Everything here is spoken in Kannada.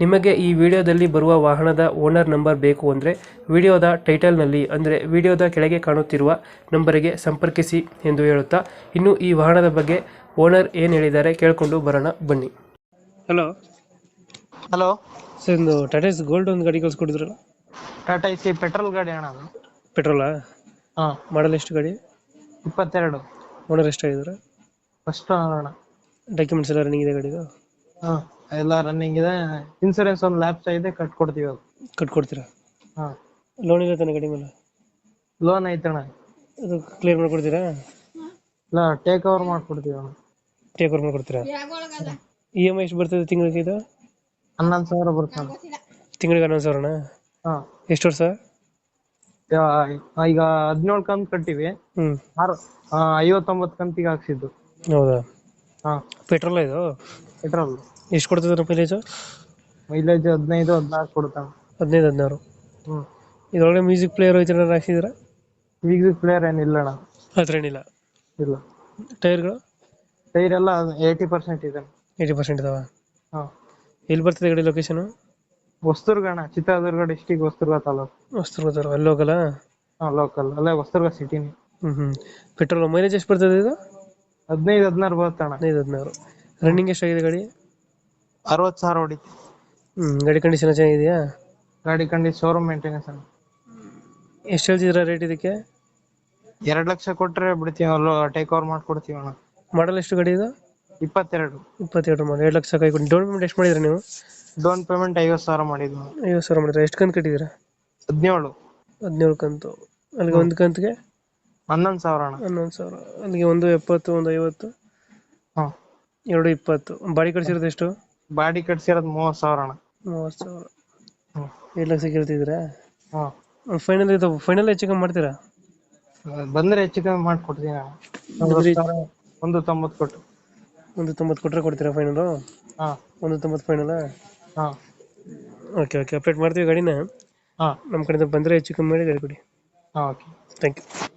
ನಿಮಗೆ ಈ ವಿಡಿಯೋದಲ್ಲಿ ಬರುವ ವಾಹನದ ಓನರ್ ನಂಬರ್ ಬೇಕು ಅಂದರೆ ವಿಡಿಯೋದ ಟೈಟಲ್ನಲ್ಲಿ ಅಂದರೆ ವಿಡಿಯೋದ ಕೆಳಗೆ ಕಾಣುತ್ತಿರುವ ನಂಬರಿಗೆ ಸಂಪರ್ಕಿಸಿ ಎಂದು ಹೇಳುತ್ತಾ ಇನ್ನು ಈ ವಾಹನದ ಬಗ್ಗೆ ಓನರ್ ಏನು ಹೇಳಿದ್ದಾರೆ ಕೇಳಿಕೊಂಡು ಬರೋಣ ಬನ್ನಿ. ಹಲೋ. ಹಲೋ. ಸರ್ ಒಂದು ಟಾಟಾ ಗೋಲ್ಡ್ ಒಂದು ಗಾಡಿ ಕಳ್ಸಿಕೊಡಿದ್ರಲ್ಲ? ಟಾಟಾ ಸಿ ಪೆಟ್ರೋಲ್ ಗಾಡಿ ಅಣ್ಣ ಅದು. ಪೆಟ್ರೋಲಾ ಹಾಂ. ಮಾಡಲ್ ಎಷ್ಟು ಗಾಡಿ? ಇಪ್ಪತ್ತೆರಡು. ಓನರ್ ಎಷ್ಟಾಗಿದ್ದಾರೆ? ಫಸ್ಟ್ ಅಣ್ಣ. ಡಾಕ್ಯುಮೆಂಟ್ಸ್ ಎಲ್ಲ ರನ್ನಿಂಗ್ ಇದೆ ಗಾಡಿದು? ಹಾ. ಎಲ್ಲ ರನ್ನಿಂಗ್ ಇದೆ. ಇನ್ಸೂರೆನ್ಸ್ ಒಂದು ಲ್ಯಾಪ್ಸ್ ಇದೆ ಕಟ್ಕೊಡ್ತೀವಿ ಅದು. ಕಟ್ಕೊಡ್ತೀರಾ? ಹಾ. ಲೋನ್ ಇಲ್ಲ ತಾನೆ ಗಾಡಿ ಮೇಲೆ? ಲೋನ್ ಐತಣ್ಣ ಅದು ಕ್ಲಿಯರ್ ಮಾಡ್ಕೊಡ್ತೀರಾ? ಇಲ್ಲ ಟೇಕ್ ಓವರ್ ಮಾಡ್ಕೊಡ್ತೀವಿ ಅಣ್ಣ. ಟೇಕ್ ಓವರ್ ಮಾಡ್ಕೊಡ್ತೀರಾ? ಇ ಎಂ ಐ ಎಷ್ಟು ಬರ್ತದೆ ತಿಂಗಳಿಗೆ ಇದು? ಹನ್ನೊಂದು ಸಾವಿರ ಬರ್ತಾನ ತಿಂಗಳಿಗೆ ಹನ್ನೊಂದು ಸಾವಿರನಾ? ಹಾ. ಎಷ್ಟು ವರ್ಷ? ಈಗ ಹದಿನೇಳು ಕಂತು ಕಟ್ಟಿವಿ. ಹ್ಞೂ ಆರು ಐವತ್ತೊಂಬತ್ತು ಕಂತಿಗೆ ಹಾಕ್ಸಿದ್ದು. ಹೌದಾ? ಹಾ. ಪೆಟ್ರೋಲ್ ಇದು? ಪೆಟ್ರೋಲ್ ಎಷ್ಟು ಕೊಡ್ತದೆ ಮೈಲೇಜು ಮೈಲೇಜ್ ಹದಿನೈದು ಹದಿನಾರು ಕೊಡ್ತಾನ ಹದಿನೈದು ಹದಿನಾರು. ಹ್ಞೂ ಇದರೊಳಗೆ ಮ್ಯೂಸಿಕ್ ಪ್ಲೇಯರ್ ಐತೆ ಏನಾರು ಹಾಕ್ಸಿದ್ದೀರಾ? ಈಗ ಪ್ಲೇಯರ್ ಏನಿಲ್ಲ ಅಣ್ಣ. ಹತ್ರ ಏನಿಲ್ಲ. ಇಲ್ಲ. ಟೈರ್ಗಳು? ಟೈರ್ ಎಲ್ಲ ಏಯ್ಟಿ ಪರ್ಸೆಂಟ್ ಇದೆ. ಏಯ್ಟಿ ಪರ್ಸೆಂಟ್ ಇದಾವ? ಹಾಂ. ಎಲ್ಲಿ ಬರ್ತದೆ ಗಾಡಿ ಲೊಕೇಶನು ಹೊಸದುರ್ಗ ಅಣ್ಣ ಚಿತ್ರದುರ್ಗ ಡಿಸ್ಟಿಕ್ ಹೊಸದುರ್ಗ ತಾಲೂಕು. ವಸ್ತು ಅಲ್ಲಿ ಹೋಗಲ್ಲ ಹಾ ಲೋಕಲ್ ಅಲ್ಲೇ ಹೊಸದುರ್ಗ ಸಿಟಿನಿ ಹ್ಞೂ ಹ್ಞೂ ಪೆಟ್ರೋಲ್ ಮೈಲೇಜ್ ಎಷ್ಟು ಬರ್ತದೆ ಇದು? ಹದಿನೈದು ಹದಿನಾರು ಬರುತ್ತಣ್ಣ ಹದಿನೈದು ಹದಿನಾರು. ರನ್ನಿಂಗ್ ಎಷ್ಟಾಗಿದೆ ಗಾಡಿ? ಅರವತ್ತು ಸಾವಿರ ಹೊಡಿತು. ಗಾಡಿ ಕಂಡೀಷನ್ ಚೆನ್ನಾಗಿದೆಯಾ? ಗಾಡಿ ಕಂಡಿ ಶೋರೂಮ್ ಮೇಂಟೆನೆನ್ಸ್ ಅಣ್ಣ. ಎಷ್ಟು ಹೇಳ್ತಿದ್ರ ರೇಟ್ ಇದಕ್ಕೆ? ಎರಡು ಲಕ್ಷ ಕೊಟ್ರೆ ಬಿಡ್ತೀವಿ ಅಲ್ಲೋ ಟೇಕ್ ಓವರ್ ಮಾಡ್ಕೊಡ್ತೀವಿ ಅಣ್ಣ. ಮಾಡಲ್ ಎಷ್ಟು ಗಾಡಿ ಇದು? ಇಪ್ಪತ್ತೆರಡು. ಇಪ್ಪತ್ತೆರಡು ಮಾಡಿ ಎರಡು ಲಕ್ಷ ಕೊಡಿ. ಡೌನ್ ಪೇಮೆಂಟ್ ಎಷ್ಟು ಮಾಡಿದ್ರಿ ನೀವು? ಡೌನ್ ಪೇಮೆಂಟ್ ಐವತ್ತು ಸಾವಿರ ಮಾಡಿದ್ವಿ ಐವತ್ತು ಸಾವಿರ ಮಾಡಿದ್ರೆ? ಎಷ್ಟು ಕಂತು ಕಟ್ಟಿದ್ದೀರಾ? ಹದಿನೇಳು. ಹದಿನೇಳು ಕಂತು. ಅಲ್ಲಿಗೆ ಒಂದು ಕಂತಿಗೆ? ಹನ್ನೊಂದು ಸಾವಿರ ಅಣ್ಣ. ಹನ್ನೊಂದು ಸಾವಿರ. ಅಲ್ಲಿಗೆ ಒಂದು ಎಪ್ಪತ್ತು ಒಂದು ಐವತ್ತು. ಹಾಂ. ಎರಡು ಇಪ್ಪತ್ತು. ಬಾಡಿ ಕಟ್ಸಿರೋದು ಎಷ್ಟು? ಬಾಡಿ ಕಟ್ಸಿರೋದು ಮೂವತ್ತು ಸಾವಿರ ಅಣ್ಣ. ಮೂವತ್ತು ಸಾವಿರ. ಹ್ಮ್. ಏಳು ಲಕ್ಷ ಕೇಳ್ತಿದ್ದೀರಾ? ಹಾಂ. ಫೈನಲ್ ಇದು ಫೈನಲ್ ಹೆಚ್ಚು ಕಮ್ಮಿ ಮಾಡ್ತೀರಾ? ಬಂದ್ರೆ ಹೆಚ್ಚು ಕಮ್ಮಿ ಮಾಡ್ಕೊಡ್ತೀನಿ ಅಣ್ಣ. ಒಂದು ತೊಂಬತ್ ಸಾವಿರ, ಒಂದು ತೊಂಬತ್ತು ಕೊಟ್ಟು. ಒಂದು ತೊಂಬತ್ ಕೊಟ್ರೆ ಕೊಡ್ತೀರಾ ಫೈನಲು ಹಾಂ. ಒಂದು ತೊಂಬತ್ತು ಫೈನಲ್ ಹಾಂ. ಓಕೆ ಓಕೆ ಅಪ್ಡೇಟ್ ಮಾಡ್ತೀವಿ ಗಾಡಿನ. ಹಾಂ. ನಮ್ಮ ಕಡೆಯಿಂದ ಬಂದ್ರೆ ಹೆಚ್ಚು ಕಮ್ಮಿ ಮಾಡಿ ಗಾಡಿ ಕೊಡಿ. ಹಾಂ ಓಕೆ ಥ್ಯಾಂಕ್ ಯು